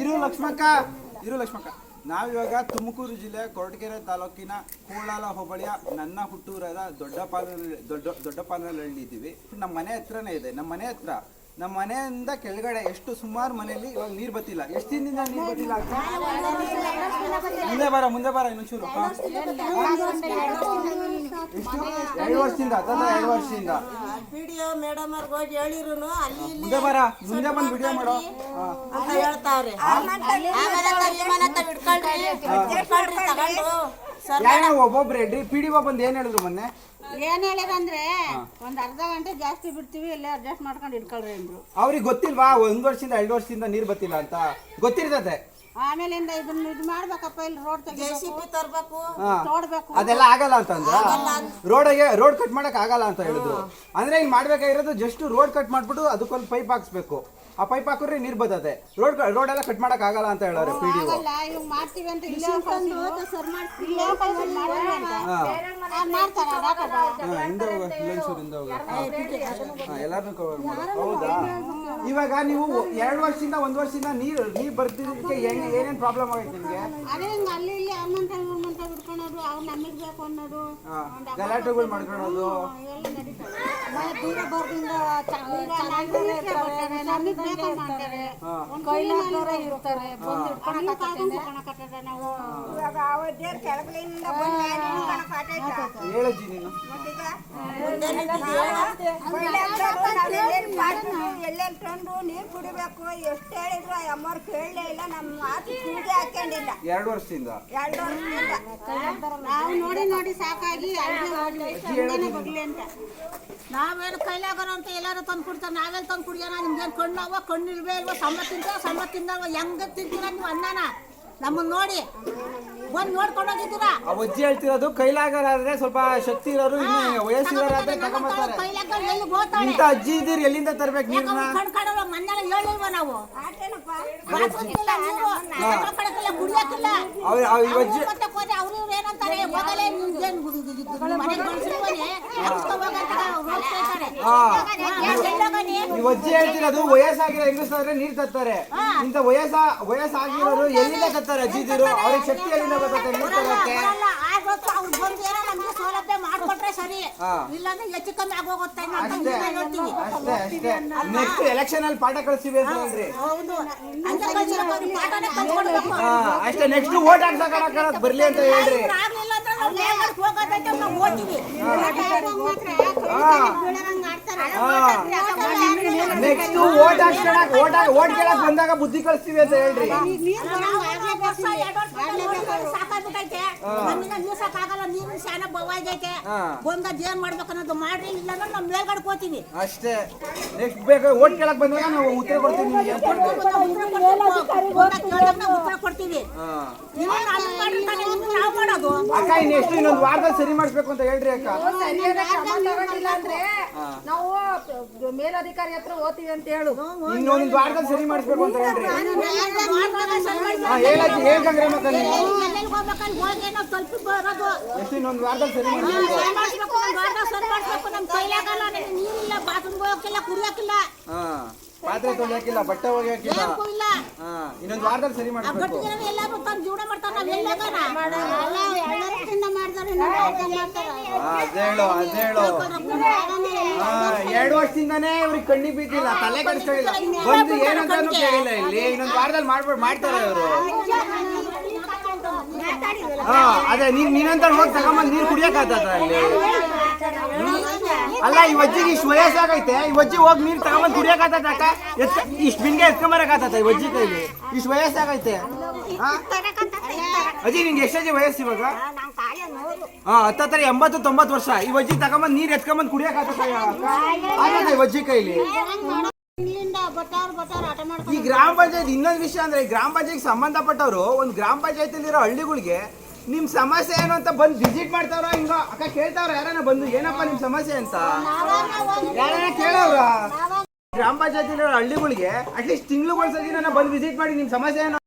ಇರು ಲಕ್ಷ್ಮಕ್ಕ ಇರು ಲಕ್ಷ್ಮಕ್ಕ ನಾವಿವಾಗ ತುಮಕೂರು ಜಿಲ್ಲೆ ಕೊರಟಗೆರೆ ತಾಲೂಕಿನ ಕೋಳಾಲ ಹೋಬಳಿಯ ನನ್ನ ಹುಟ್ಟೂರಾದ ದೊಡ್ಡಪಾಲ ದೊಡ್ಡ ದೊಡ್ಡಪಾಲನಹಳ್ಳಿ ಇದ್ದೀವಿ ನಮ್ಮ ಮನೆ ಹತ್ರನೇ ಇದೆ ನಮ್ಮ ಮನೆ ಹತ್ರ ನಮ್ಮ ಮನೆಯಿಂದ ಕೆಳಗಡೆ ಎಷ್ಟು ಸುಮಾರು ಮನೆಯಲ್ಲಿ ಇವಾಗ ನೀರು ಬತ್ತಿಲ್ಲ ಎಷ್ಟು ದಿನದಿಂದ ನೀರು ಬತ್ತಿಲ್ಲ ಮುಂದೆ ಬರ ಮುಂದೆ ಬರ ಇನ್ನೊಂಚೂರು ಚೂರು ಎಷ್ಟು ಎರಡು ವರ್ಷದಿಂದ ತಂದ್ರೆ ಎರಡು ವರ್ಷದಿಂದ ವಿಡಿಯೋ ಮೇಡಮ್ ಅವ್ರಿಗೆ ಹೋಗಿ ಹೇಳಿರುನು ಅಲ್ಲಿ ಇಲ್ಲಿ ಮುಂದೆ ಬರ ಮುಂದೆ ಬಂದು ವಿಡಿಯೋ ಮಾಡೋ. ಅಂತ ಹೇಳ್ತಾವ್ರೆ ಆಮೇಲೆ ತಲ್ಲಿ ಮನೆ ಹತ್ರ ಬಿಡ್ಕೊಳ್ರಿ ಬಿಡ್ಕೊಳ್ರಿ ತಗೊಂಡು. ಸರ್ ಯಾರೋ ಒಬ್ಬೊಬ್ರು ಹೇಳ್ರಿ. ಪಿ ಡಿ ಬಂದು ಏನ್ ಹೇಳಿದ್ರು ಮೊನ್ನೆ? ಏನ್ ಹೇಳಿರಂದ್ರೆ ಒಂದ್ ಅರ್ಧ ಗಂಟೆ ಜಾಸ್ತಿ ಬಿಡ್ತೀವಿ ಇಲ್ಲೇ ಅಡ್ಜಸ್ಟ್ ಮಾಡ್ಕೊಂಡು ಇಟ್ಕೊಳ್ರಿ ಅಂದ್ರು. ಅವ್ರಿಗೆ ಗೊತ್ತಿಲ್ವಾ ಒಂದ್ ವರ್ಷದಿಂದ ಎರಡು ವರ್ಷದಿಂದ ನೀರ್ ಬತ್ತಿಲ್ಲ ಅಂತ? ಗೊತ್ತಿರ್ತದೆ. ಆಮೇಲಿಂದ ಇದನ್ನ ಇದು ಮಾಡ್ಬೇಕಪ್ಪ ಇಲ್ಲಿ ರೋಡ್ ಜೆ ತೆಗಿಬೇಕು ಸಿ ಪಿ ತರ್ಬೇಕು. ನೋಡ್ಬೇಕು ಅದೆಲ್ಲ ಆಗಲ್ಲ ಅಂತಂದ್ರೆ ರೋಡಿಗೆ ರೋಡ್ ಕಟ್ ಮಾಡಕ್ ಆಗಲ್ಲ ಅಂತ ಹೇಳಿದ್ರು. ಅಂದ್ರೆ ಹಿಂಗ್ ಮಾಡ್ಬೇಕಾಗಿರೋದು ಜಸ್ಟ್ ರೋಡ್ ಕಟ್ ಮಾಡ್ಬಿಟ್ಟು ಅದಕ್ಕೊಂದು ಪೈಪ್ ಹಾಕ್ಸ್ಬೇಕು. ಆ ಪೈಪ್ ಹಾಕಿದ್ರೆ ನೀರ್ ಬರ್ತದೆ. ರೋಡ್ ರೋಡ್ ಎಲ್ಲ ಕಟ್ ಮಾಡಕ್ ಆಗಲ್ಲ ಅಂತ ಹೇಳೋರು ಪಿ ಡಿ ಆಗಲ್ಲ ಇವ್ ಮಾಡ್ತೀವಿ ಅಂತ ಇಲ್ಲೇ ಮಾಡ್ತೀವಿ ಮಾಡ್ತಾರ. ಹಿಂದೆ ಹೋಗ ಹಿಂದೆ ಹೋಗ ಹೌದಾ? ಇವಾಗ ನೀವು ಎರಡು ವರ್ಷದಿಂದ ಒಂದ್ ವರ್ಷದಿಂದ ನೀರ್ ನೀರ್ ಬರ್ತಿದ್ದಕ್ಕೆ ಹೆಂಗ್ ಏನೇನ್ ಪ್ರಾಬ್ಲಮ್ ಆಗೈತೆ ನಿಮ್ಗೆ? ಅದೇ ಹಿಂಗ್ ಅಲ್ಲಿ ಇಲ್ಲಿ ಬಿಡ್ಕೊಳೋದು ಅವ್ರು ನಮಗ್ ಬೇಕು ಅನ್ನೋದು ಗಲಾಟೆಗಳು ಮಾಡ್ಕೊಳೋದು ಎಲ್ಲ ನಡೀತದೆ. ದೂರ ಬರ್ದಿಂದ ನಮಗ್ ಬೇಕು ಮಾಡ್ತಾರೆ ಇರ್ತಾರೆ. ಬಂದು ನಾವು. ಇವಾಗ ಅವತ್ತೇ ಬಂದ್. ಹೇಳಜ್ಜಿ ನೀನು. ಎಲ್ಲೆಲ್ಲಿ ತಂದು ನೀರು ಕುಡಿಬೇಕು? ಎಷ್ಟು ಹೇಳಿದ್ರು ಅಮ್ಮವ್ರು ಕೇಳಲೇ ಇಲ್ಲ. ನಮ್ಮ ಮಾತು ಹಾಕೊಂಡಿಲ್ಲ ಎರಡು ವರ್ಷದಿಂದ. ಎರಡು ವರ್ಷದಿಂದ. ನಾವು ನೋಡಿ ನೋಡಿ ಸಾಕಾಗಿ ಅಲ್ಲಿಗೆ ಹೋಗ್ಲಿ. ಹಿಂದೆನೆ ಬರ್ಲಿ ಅಂತ. ನಾವೇನು ಅಂತ ಎಲ್ಲಾರು ತಂದು ಕುಡ್ತಾರೆ. ನಾವೆಲ್ಲ ತಂದು ಕುಡಿಯೋಣ. ನಿಮ್ಗೇನು ಕಣ್ಣವ ಅವ ಕಣ್ಣು ಇಲ್ವೇ ಇಲ್ವೋ? ಸಂಬಳ ತಿಂತ ಸಂಬಳ ತಿಂದವ ಹೆಂಗ ತಿಂತೀರ? ನೀವು ಅನ್ನನ. ನಮ್ಮನ್ನ ನೋಡಿ. ನೋಡ್ಕೊಂಡು ಹೋಗಿದ್ದೀರಾ? ಆ ಅಜ್ಜಿ ಹೇಳ್ತಿರೋದು ಕೈಲಾಗರಾದ್ರೆ ಸ್ವಲ್ಪ ಶಕ್ತಿ ಇರೋರು ಇನ್ನು ವಯಸ್ಸಿರೋರಾದ್ರೆ ತಗೊಂಬರ್ತಾರೆ ಕೈಲಾಗ ಎಲ್ಲಿ ಹೋಗ್ತಾಳೆ ಇಂಥ ಅಜ್ಜಿ ಇದ್ದೀರಿ ಎಲ್ಲಿಂದ ತರ್ಬೇಕು ನೀರ್ನ ಹೇಳಿಲ್ವ ನಾವು? ನೀರು ಕುಡಿಯಕ್ಕಿಲ್ಲ ಅವ್ರ ಅಜ್ಜಿ ಏನಂತಾರೆ ಹೋಗಲೇ ಮನೆಗೆ. ಎಲ್ಲೋಗನಿ ಅಜ್ಜಿ ಹೇಳ್ತಿರೋದು ವಯಸ್ಸಾಗಿರೋ ಹೆಂಗಸಾದ್ರೆ ನೀರ್ ತರ್ತಾರೆ ಇಂತ ವಯಸ್ಸ ವಯಸ್ಸಾಗಿರೋರು ಎಲ್ಲಿಂದ ತರ್ತಾರೆ ಅಜ್ಜಿದಿರು ಅವ್ರಿಗೆ ಶಕ್ತಿ ಎಲ್ಲಿಂದ ಬರ್ತದೆ ನೀರ್ ತರಕ್ಕೆ? ಬರಲ್ಲ ಆಗೋತ್ತು ಅವ್ರು ಬಂದು ಏನೋ ನಮ್ಗೆ ಸೌಲಭ್ಯ ಮಾಡ್ಕೊಟ್ರೆ ಸರಿ ಇಲ್ಲಾಂದ್ರೆ ಹೆಚ್ಚು ಕಮ್ಮಿ ಆಗೋಗುತ್ತೆ ಅಷ್ಟೇ ಹೇಳ್ತೀವಿ ಅಷ್ಟೇ ಅಷ್ಟೇ ನೆಕ್ಸ್ಟ್ ಎಲೆಕ್ಷನ್ ಅಲ್ಲಿ ಪಾಠ ಕಳಿಸ್ತೀವಿ ಅಂತ ಹೇಳ್ರಿ ಹೌದು ಅಂತ ಕಳ್ಸಿರೋ ಅವ್ರಿಗೆ ಪಾಠನೇ ಕಲ್ತ್ಕೊಡ್ಬೇಕು ಹಾ ಅಷ್ಟೇ ನೆಕ್ಸ್ಟ್ ಓಟ್ ಹಾಕ್ಸಕ ಬರ್ಲಿ ಅಂತ ಹೇಳ್ರಿ ಆಗ್ಲಿಲ್ಲ ಅಂದ್ರೆ ನಾವು ಮೇಲ್ಗಡೆ ಹೋಗೋದೈತೆ ನಾವು ಓದ್ತೀವಿ ನೆಕ್ಸ್ಟ್ ಓಟ್ ಹಾಕ್ಸ್ಕೊಳಕ್ ಓಟ್ ಓಟ್ ಕೇಳಕ್ ಬಂದಾಗ ಬುದ್ಧಿ ಕಳಿಸ್ತೀವಿ ಅಂತ ಹೇಳ್ರಿ ವರ್ಷ ಎರಡು ವರ್ಷ ಸಾಕಾಗ್ಬಿಟ್ಟೈತೆ. ನಮ್ಮಿಂದ ನಿಲ್ಸಕ್ಕಾಗಲ್ಲ ನೀರಿನ ಶಾನ ಬವಾಗೈತೆ ಹಾ. ಏನ್ ಮಾಡ್ಬೇಕು ಅನ್ನೋದು ಮಾಡ್ರಿ ಇಲ್ಲ ಅಂದ್ರೆ ನಾವು ಮೇಲ್ಗಡೆ ಹೋಗ್ತೀವಿ ಅಷ್ಟೇ. ನೆಕ್ಸ್ಟ್ ಬೇಕು ಓಟ್ ಕೇಳಕ್ ಬಂದಾಗ ನಾವು ಉತ್ತರ ಕೊಡ್ತೀವಿ ನಿಮ್ಗೆ. ಉತ್ತರ ಕೊಡ್ತೀವಿ. ನೀವು ಅಲ್ಲಿ ಅಕ್ಕ ಇನ್ನು ಎಷ್ಟು ಇನ್ನೊಂದು ವಾರದಲ್ಲಿ ಸರಿ ಮಾಡಿಸ್ಬೇಕು ಅಂತ ಹೇಳ್ರಿ ಅಕ್ಕ. ತಗೊಂಡಿಲ್ಲ ಅಂದ್ರೆ ನಾವು ಮೇಲಧಿಕಾರಿ ಹತ್ರ ಓದ್ತೀವಿ ಅಂತ ಹೇಳು. ಇನ್ನೊಂದು ವಾರದಲ್ಲಿ ಸರಿ ಮಾಡಿಸ್ಬೇಕು ಅಂತ ಹೇಳ್ರಿ. ಹೇಳಿ ಹಾ ಹೇಳಜ್ಜಿ ಹೇಳ್ಕಂಗ್ರೆ ಮತ್ತೆ ನೀವು. ನಾವು ಎಷ್ಟು ಇನ್ನೊಂದು ವಾರದಲ್ಲಿ ಸರಿ ಮಾಡಿಸ್ಬೇಕು? ಮಾಡ್ಸ್ಬೇಕು, ನಮ್ ಕೈಲಾಗಲ್ಲ ನೀರಿಲ್ಲ ಬಾತ್ರೂಮ್ ಹೋಗಕ್ಕಿಲ್ಲ ಕುಡಿಯಕ್ಕಿಲ್ಲ. ಹಾ. ಪಾತ್ರೆ ತೊಳೆಯಕ್ಕಿಲ್ಲ ಬಟ್ಟೆ ಒಗೆಯಕ್ಕಿಲ್ಲ. ಹಾ ಇನ್ನೊಂದು ವಾರದಲ್ಲಿ ಸರಿ ಮಾಡಬೇಕು ಅದೇ ಹೇಳು ಎಲ್ಲಾರು ಹೇಳು ಹಾ ಎರಡು ವರ್ಷದಿಂದಾನೇ ಇವ್ರಿಗೆ ಕಣ್ಣಿ ಬಿದ್ದಿಲ್ಲ ತಲೆ ಕೆಡಿಸ್ಕೊಳ್ಳಿಲ್ಲ ಬಂದು ಏನಂತಾನು ಕೇಳಿಲ್ಲ ಇಲ್ಲಿ. ಇನ್ನೊಂದು ವಾರದಲ್ಲಿ ಮಾಡ್ಬಿಟ್ಟು ಮಾಡ್ತಾರೆ ಇವರು. ಹಾ ಅದೇ ನೀನ್ ನೀನಂತ ಹೋಗಿ ತಗೊಂಬಂದ್ ನೀರು ಕುಡಿಯಕ್ಕಾಗ್ತದ ಅಲ್ಲಿ. ಅಲ್ಲ, ಈ ವಜ್ಜಿಗೆ ಇಷ್ಟು ವಯಸ್ಸಾಗೈತೆ ಈ ವಜ್ಜಿ ಹೋಗಿ ನೀರು ತಗೊಂಬಂದು ಕುಡಿಯಕ್ಕಾಗ್ತದ ಅಕ್ಕ? ಇಷ್ಟು ಬಿಂಗೆ ಎತ್ಕೊಂಬರಕ್ಕಾಗ್ತದ ಈ ವಜ್ಜಿ ಕೈಲಿ. ಇಷ್ಟು ವಯಸ್ಸಾಗೈತೆ ಅಜ್ಜಿ, ನಿಂಗೆ ಎಷ್ಟೇ ವಯಸ್ಸು ಇವಾಗ? ಹಾ ಹತ್ತತ್ರ ಎಂಬತ್ತು, ತೊಂಬತ್ತು ವರ್ಷ. ಈ ವಜ್ಜಿ ತಗೊಂಬಂದು ನೀರು ಎತ್ಕೊಂಬಂದು ಕುಡಿಯಕ್ಕಾಗ್ತದ ಆಗತ್ತ ಈ ವಜ್ಜಿ ಕೈಲಿ. ಈ ಗ್ರಾಮ ಪಂಚಾಯತ್ ಇನ್ನೊಂದು ವಿಷಯ ಅಂದ್ರೆ ಗ್ರಾಮ ಪಂಚಾಯತ್ ಸಂಬಂಧಪಟ್ಟವರು, ಒಂದು ಗ್ರಾಮ ಪಂಚಾಯತಿಲಿರೋ ಹಳ್ಳಿಗಳಿಗೆ ನಿಮ್ ಸಮಸ್ಯೆ ಏನು ಅಂತ ಬಂದು ವಿಸಿಟ್ ಮಾಡ್ತಾವ್ರ? ಹಿಂಗ ಅಕ್ಕ ಕೇಳ್ತಾವ್ರ ಯಾರನ್ನ ಬಂದು ಏನಪ್ಪ ನಿಮ್ ಸಮಸ್ಯೆ ಅಂತ? ಯಾರನ್ನ ಕೇಳವ್ರ? ಗ್ರಾಮ ಪಂಚಾಯತಿಲಿರೋ ಹಳ್ಳಿಗಳಿಗೆ ಅಟ್ಲೀಸ್ಟ್ ತಿಂಗ್ಳಿಗೆ ನಾನು ಬಂದು ವಿಸಿಟ್ ಮಾಡಿ ನಿಮ್ ಸಮಸ್ಯೆ ಏನು?